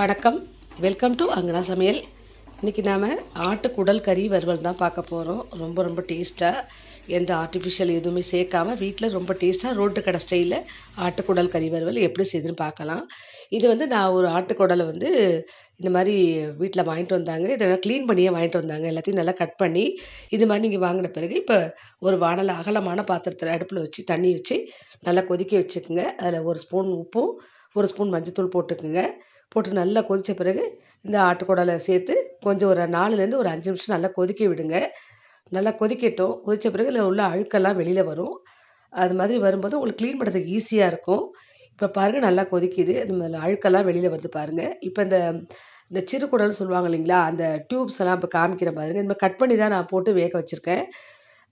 வணக்கம். Welcome to அங்கனா சமையல். இன்றைக்கி நாம் ஆட்டுக்குடல் கறி வறுவல் தான் பார்க்க போகிறோம் ரொம்ப ரொம்ப டேஸ்ட்டாக எந்த ஆர்டிஃபிஷியல் எதுவுமே சேர்க்காம வீட்டில் ரொம்ப டேஸ்ட்டாக ரோட்டு கடை ஸ்டைலில் ஆட்டுக்குடல் கறி வறுவல் எப்படி செய்யுதுன்னு பார்க்கலாம். இது வந்து நான் ஒரு ஆட்டுக்குடலை வந்து இந்த மாதிரி வீட்டில் வாங்கிட்டு வந்தாங்க. இதை க்ளீன் பண்ணியே வாங்கிட்டு வந்தாங்க. எல்லாத்தையும் நல்லா கட் பண்ணி இது மாதிரி நீங்கள் வாங்கின பிறகு இப்போ ஒரு வானல் அகலமான பாத்திரத்தில் அடுப்பில் வச்சு தண்ணி வச்சு நல்லா கொதிக்க வச்சுக்கோங்க. அதில் ஒரு ஸ்பூன் உப்பும் ஒரு ஸ்பூன் மஞ்சத்தூள் போட்டுக்குங்க. போட்டு நல்லா கொதித்த பிறகு இந்த ஆட்டுக்குடலை சேர்த்து கொஞ்சம் ஒரு நாலுலேருந்து ஒரு அஞ்சு நிமிஷம் நல்லா கொதிக்க விடுங்க. நல்லா கொதிக்கட்டும். கொதித்த பிறகு இதில் உள்ள அழுக்கெல்லாம் வெளியில் வரும். அது மாதிரி வரும்போது உங்களுக்கு க்ளீன் பண்ணுறதுக்கு ஈஸியாக இருக்கும். இப்போ பாருங்கள் நல்லா கொதிக்குது. இந்த மாதிரி அழுக்கெல்லாம் வெளியில் வருது பாருங்கள் இப்போ இந்த இந்த சிறு குடல்னு சொல்லுவாங்க இல்லைங்களா? அந்த டியூப்ஸ் எல்லாம் இப்போ காமிக்கிற பாருங்கள் இந்த மாதிரி கட் பண்ணி தான் நான் போட்டு வேக வச்சுருக்கேன்.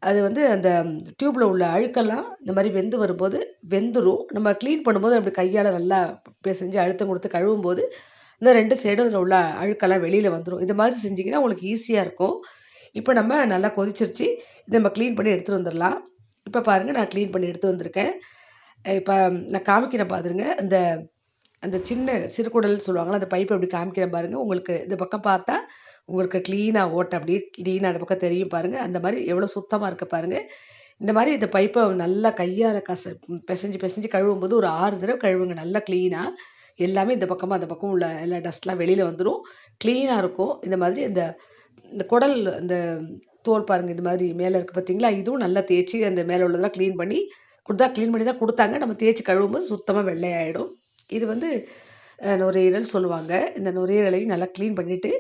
அது வந்து அந்த டியூப்பில் உள்ள அழுக்கெல்லாம் இந்த மாதிரி வெந்து வரும்போது வெந்துடும் நம்ம க்ளீன் பண்ணும்போது அப்படி கையால் நல்லா பிசைஞ்சு அழுத்தம் கொடுத்து கழுவும் போது இந்த ரெண்டு சைடும் அதில் உள்ள அழுக்கெல்லாம் வெளியில் வந்துடும் இது மாதிரி செஞ்சிங்கன்னா உங்களுக்கு ஈஸியாக இருக்கும். இப்போ நம்ம நல்லா கொதிச்சிருச்சு. இதை நம்ம க்ளீன் பண்ணி எடுத்துகிட்டு வந்துடலாம். இப்போ பாருங்கள் நான் க்ளீன் பண்ணி எடுத்து வந்திருக்கேன். இப்போ நான் காமிக்கிறேன் பாருங்க அந்த அந்த சின்ன சிறுகுடல்னு சொல்லுவாங்களா அந்த பைப்பை அப்படி காமிக்கிறேன் பாருங்கள் உங்களுக்கு இந்த பக்கம் பார்த்தா உங்களுக்கு க்ளீனாக ஓட்டை அப்படியே க்ளீனாக அந்த பக்கம் தெரியும் பாருங்கள் அந்த மாதிரி எவ்வளோ சுத்தமாக இருக்க பாருங்கள் இந்த மாதிரி இந்த பைப்பை நல்லா கையால் கச பிசைஞ்சு பிசைஞ்சு கழுவும் போது ஒரு ஆறு தடவை கழுவுங்க. நல்லா க்ளீனாக எல்லாமே இந்த பக்கமாக அந்த பக்கம் உள்ள எல்லா டஸ்ட்லாம் வெளியில் வந்துடும் க்ளீனாக இருக்கும். இந்த மாதிரி இந்த இந்த குடல் இந்த தோல் பாருங்கள் இந்த மாதிரி மேலே இருக்குது பார்த்தீங்களா இதுவும் நல்லா தேய்ச்சி அந்த மேலே உள்ளதெல்லாம் க்ளீன் பண்ணி கொடுத்தா க்ளீன் பண்ணி தான் கொடுத்தாங்க. நம்ம தேய்ச்சி கழுவும் போது சுத்தமாக வெள்ளையாயிடும். இது வந்து நுரையீரல் சொல்லுவாங்க. இந்த நுரையீரலையும் நல்லா க்ளீன் பண்ணிவிட்டு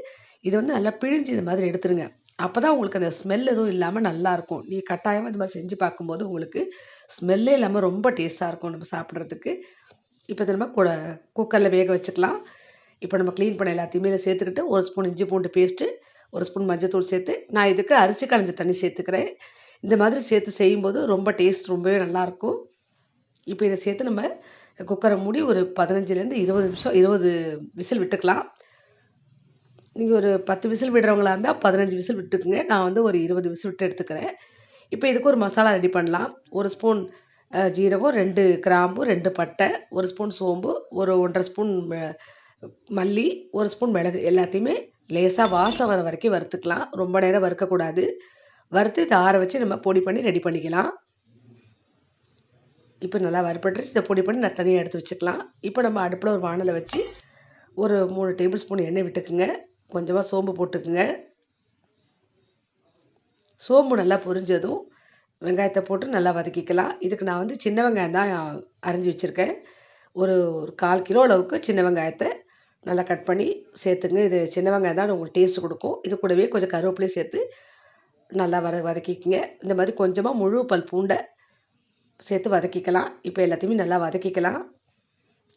இது வந்து நல்லா பிழிஞ்சு இந்த மாதிரி எடுத்துருங்க. அப்போ தான் உங்களுக்கு அந்த ஸ்மெல் எதுவும் இல்லாமல் நல்லாயிருக்கும் நீ கட்டாயமாக இது மாதிரி செஞ்சு பார்க்கும்போது உங்களுக்கு ஸ்மெல்லே இல்லாமல் ரொம்ப டேஸ்ட்டாக இருக்கும் நம்ம சாப்பிட்றதுக்கு. இப்போ இதை நம்ம கூட குக்கரில் வேக வச்சுக்கலாம். இப்போ நம்ம க்ளீன் பண்ண எல்லாத்தையுமே இதில் சேர்த்துக்கிட்டு ஒரு ஸ்பூன் இஞ்சி பூண்டு பேஸ்ட்டு ஒரு ஸ்பூன் மஞ்சத்தூள் சேர்த்து நான் இதுக்கு அரிசி களைஞ்ச தண்ணி சேர்த்துக்கிறேன். இந்த மாதிரி சேர்த்து செய்யும்போது ரொம்ப டேஸ்ட் ரொம்பவே நல்லாயிருக்கும் இப்போ இதை சேர்த்து நம்ம குக்கரை மூடி ஒரு பதினஞ்சுலேருந்து இருபது நிமிஷம் இருபது விசில் விட்டுக்கலாம். நீங்கள் ஒரு பத்து விசில் விடுறவங்களா இருந்தால் பதினஞ்சு விசில் விட்டுக்குங்க. நான் வந்து ஒரு இருபது விசில் விட்டு எடுத்துக்கிறேன். இப்போ இதுக்கு ஒரு மசாலா ரெடி பண்ணலாம். ஒரு ஸ்பூன் ஜீரகம் ரெண்டு கிராம்பு ரெண்டு பட்டை ஒரு ஸ்பூன் சோம்பு ஒரு ஒன்றரை ஸ்பூன் மல்லி ஒரு ஸ்பூன் மிளகு எல்லாத்தையுமே லேசாக வாசம் வர வரைக்கும் வறுத்துக்கலாம். ரொம்ப நேரம் வறுக்கக்கூடாது. வறுத்து இதை ஆற வச்சு நம்ம பொடி பண்ணி ரெடி பண்ணிக்கலாம். இப்போ நல்லா வறுப்பட்டுருச்சு இதை பொடி பண்ணி நான் தனியாக எடுத்து வச்சுக்கலாம். இப்போ நம்ம அடுப்பில் ஒரு வானலை வச்சு ஒரு மூணு டேபிள் ஸ்பூன் எண்ணெய் விட்டுக்குங்க. கொஞ்சமாக சோம்பு போட்டுக்குங்க. சோம்பு நல்லா பொரிஞ்சதும் வெங்காயத்தை போட்டு நல்லா வதக்கிக்கலாம். இதுக்கு நான் வந்து சின்ன வெங்காயம் தான் அரைஞ்சி வச்சுருக்கேன். ஒரு ஒரு கால் கிலோ அளவுக்கு சின்ன வெங்காயத்தை நல்லா கட் பண்ணி சேர்த்துங்க. இது சின்ன வெங்காயம் தான் உங்களுக்கு டேஸ்ட் கொடுக்கும். இது கூடவே கொஞ்சம் கருவேப்பிலையும் சேர்த்து நல்லா வர வதக்கிக்கங்க. இந்த மாதிரி கொஞ்சமாக முழு பல் பூண்டை சேர்த்து வதக்கிக்கலாம். இப்போ எல்லாத்தையுமே நல்லா வதக்கிக்கலாம்.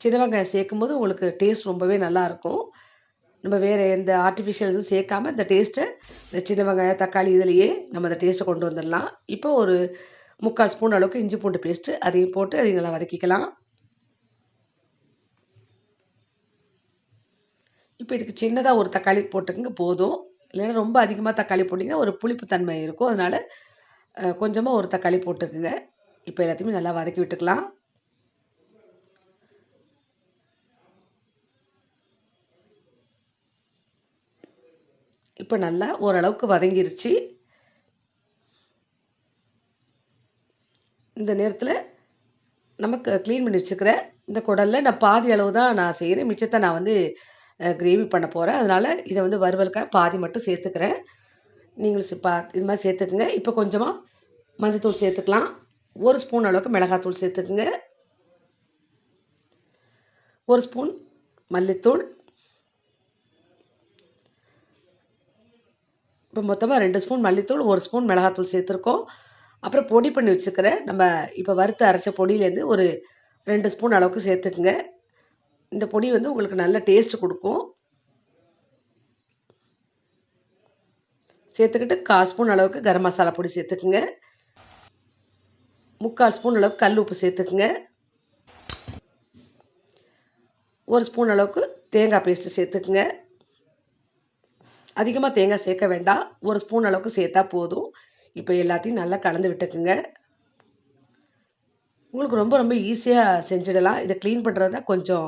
சின்ன வெங்காயம் சேர்க்கும் போது உங்களுக்கு டேஸ்ட் ரொம்பவே நல்லா இருக்கும். நம்ம வேறு எந்த ஆர்டிஃபிஷியல் எதுவும் சேர்க்காம இந்த டேஸ்ட்டை இந்த சின்ன வெங்காயம் தக்காளி இதுலேயே நம்ம அந்த டேஸ்ட்டை கொண்டு வந்துடலாம். இப்போ ஒரு முக்கால் ஸ்பூன் அளவுக்கு இஞ்சி பூண்டு பேஸ்ட்டு அதையும் போட்டு அதையும் நல்லா வதக்கிக்கலாம். இப்போ இதுக்கு சின்னதாக ஒரு தக்காளி போட்டுக்கங்க போதும். இல்லைன்னா ரொம்ப அதிகமாக தக்காளி போட்டிங்கன்னா ஒரு புளிப்பு தன்மை இருக்கும். அதனால் கொஞ்சமாக ஒரு தக்காளி போட்டுக்குங்க. இப்போ எல்லாத்தையுமே நல்லா வதக்கி விட்டுக்கலாம். இப்போ நல்லா ஓரளவுக்கு வதங்கிருச்சு. இந்த நேரத்தில் நமக்கு க்ளீன் பண்ணி வச்சுக்கிற இந்த குடலில் நான் பாதி அளவு தான் நான் செய்கிறேன் மிச்சத்தை நான் வந்து கிரேவி பண்ண போகிறேன் அதனால் இதை வந்து வறுவலுக்காக பாதி மட்டும் சேர்த்துக்கிறேன். நீங்களும் சே- பா இது மாதிரி சேர்த்துக்குங்க. இப்போ கொஞ்சமாக மஞ்சத்தூள் சேர்த்துக்கலாம். ஒரு ஸ்பூன் அளவுக்கு மிளகாத்தூள் சேர்த்துக்குங்க. ஒரு ஸ்பூன் மல்லித்தூள். இப்போ மொத்தமாக ரெண்டு ஸ்பூன் மல்லித்தூள் ஒரு ஸ்பூன் மிளகாத்தூள் சேர்த்துருக்கோம். அப்புறம் பொடி பண்ணி வச்சுக்கிற நம்ம இப்போ வறுத்து அரைச்ச பொடியிலேருந்து ஒரு ரெண்டு ஸ்பூன் அளவுக்கு சேர்த்துக்குங்க. இந்த பொடி வந்து உங்களுக்கு நல்ல டேஸ்ட் கொடுக்கும். சேர்த்துக்கிட்டு கால் ஸ்பூன் அளவுக்கு கரம் மசாலா பொடி சேர்த்துக்குங்க. முக்கால் ஸ்பூன் அளவுக்கு கல் உப்பு சேர்த்துக்குங்க. ஒரு ஸ்பூன் அளவுக்கு தேங்காய் பேஸ்ட்டு சேர்த்துக்குங்க. அதிகமாக தேங்காய் சேர்க்க வேண்டாம். ஒரு ஸ்பூன் அளவுக்கு சேர்த்தா போதும். இப்போ எல்லாத்தையும் நல்லா கலந்து விட்டுக்குங்க. உங்களுக்கு ரொம்ப ரொம்ப ஈஸியாக செஞ்சிடலாம். இதை க்ளீன் பண்ணுறது தான் கொஞ்சம்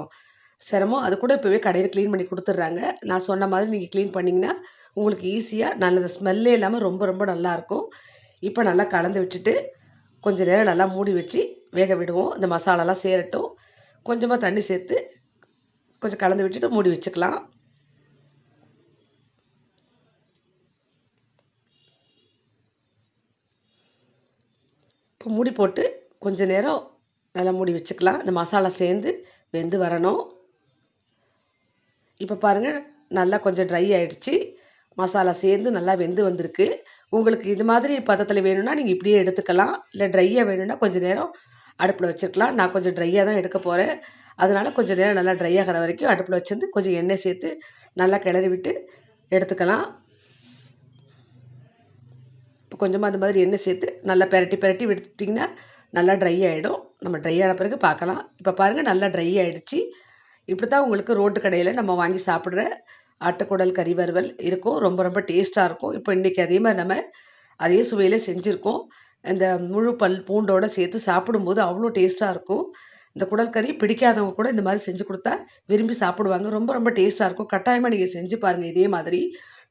சிரமம். அது கூட இப்போவே கடையில் க்ளீன் பண்ணி கொடுத்துட்றாங்க. நான் சொன்ன மாதிரி நீங்கள் க்ளீன் பண்ணிங்கன்னா உங்களுக்கு ஈஸியாக நல்லது. ஸ்மெல்லே இல்லாமல் ரொம்ப ரொம்ப நல்லாயிருக்கும் இப்போ நல்லா கலந்து விட்டுட்டு கொஞ்சம் நேரம் நல்லா மூடி வச்சு வேக விடுவோம். இந்த மசாலாலாம் சேரட்டும். கொஞ்சமாக தண்ணி சேர்த்து கொஞ்சம் கலந்து விட்டுட்டு மூடி வச்சுக்கலாம். இப்போ மூடி போட்டு கொஞ்ச நேரம் நல்லா மூடி வச்சுக்கலாம். இந்த மசாலா சேர்ந்து வெந்து வரணும். இப்போ பாருங்கள் நல்லா கொஞ்சம் ட்ரை ஆகிடுச்சி மசாலா சேர்ந்து நல்லா வெந்து வந்திருக்கு. உங்களுக்கு இது மாதிரி பதத்தில் வேணும்னா நீங்கள் இப்படியே எடுத்துக்கலாம். இல்லை ட்ரையாக வேணும்னா கொஞ்சம் நேரம் அடுப்பில் வச்சுருக்கலாம். நான் கொஞ்சம் ட்ரையாக தான் எடுக்க போகிறேன் அதனால் கொஞ்சம் நேரம் நல்லா ட்ரை ஆகிற வரைக்கும் அடுப்பில் வச்சுருந்து கொஞ்சம் எண்ணெய் சேர்த்து நல்லா கிளறி விட்டு எடுத்துக்கலாம். இப்போ கொஞ்சமாக அந்த மாதிரி எண்ணெய் சேர்த்து நல்லா பெரட்டி பெரட்டி விட்டுட்டிங்கன்னா நல்லா ட்ரை ஆகிடும் நம்ம ட்ரை ஆன பிறகு பார்க்கலாம். இப்போ பாருங்கள் நல்லா ட்ரை ஆகிடுச்சு இப்படி தான் உங்களுக்கு ரோட்டு கடையில் நம்ம வாங்கி சாப்பிட்ற ஆட்டுக்குடல் கறி வறுவல் இருக்கும். ரொம்ப ரொம்ப டேஸ்ட்டாக இருக்கும். இப்போ இன்றைக்கி அதே மாதிரி நம்ம அதே சுவையில் செஞ்சுருக்கோம். இந்த முழு பல் பூண்டோடு சேர்த்து சாப்பிடும்போது அவ்வளோ டேஸ்ட்டாக இருக்கும். இந்த குடல் கறி பிடிக்காதவங்க கூட இந்த மாதிரி செஞ்சு கொடுத்தா விரும்பி சாப்பிடுவாங்க. ரொம்ப ரொம்ப டேஸ்ட்டாக இருக்கும். கட்டாயமாக நீங்கள் செஞ்சு பாருங்கள் இதே மாதிரி.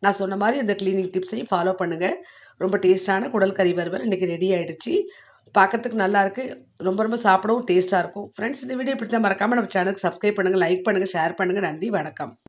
நான் சொன்ன மாதிரி இந்த க்ளீனிங் டிப்ஸையும் ஃபாலோ பண்ணுங்கள் ரொம்ப டேஸ்ட்டான குடல் கறி வறுவல் இன்றைக்கி ரெடி ஆகிடுச்சு பார்க்கறதுக்கு நல்லாயிருக்கு ரொம்ப ரொம்ப சாப்பிடவும் டேஸ்ட்டாக இருக்கும். ஃப்ரெண்ட்ஸ் இந்த வீடியோ இப்படி தான் மறக்காமல் நம்ம சேனலுக்கு சப்ஸ்கிரைப் பண்ணுங்கள் லைக் பண்ணுங்கள் ஷேர் பண்ணுங்கள் நன்றி வணக்கம்.